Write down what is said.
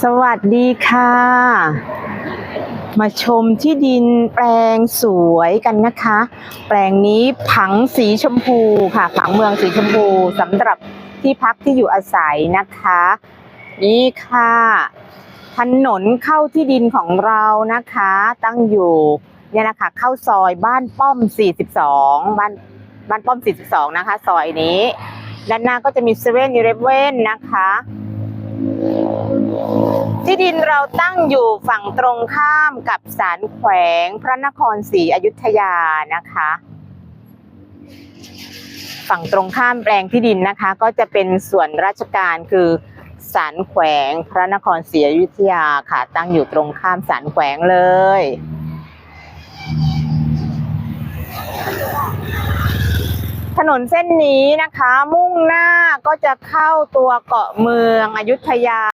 สวัสดีค่ะ มาชมที่ดินแปลงสวยกันนะคะ แปลงนี้ผังสีชมพูค่ะผังเมืองสีชมพูสำหรับที่พักที่อยู่อาศัยนะคะ นี่ค่ะ ถนนเข้าที่ดินของเรานะคะ ตั้งอยู่เนี่ยนะคะเข้าซอยบ้านป้อม 42 บ้านบ้านป้อม 42 นะคะ ซอยนี้ ด้านหน้าก็จะมีเซเว่นอีเลฟเว่นนะคะ ที่ดินเราตั้งอยู่ฝั่งตรงข้ามกับศาลแขวงพระนครศรีอยุธยานะคะ ฝั่งตรงข้ามแปลงที่ดินนะคะ ก็จะเป็นส่วนราชการคือศาลแขวงพระนครศรีอยุธยาค่ะ ตั้งอยู่ตรงข้ามศาลแขวงเลย ถนนเส้นนี้นะคะมุ่งหน้าก็จะเข้าตัวเกาะเมืองอยุธยา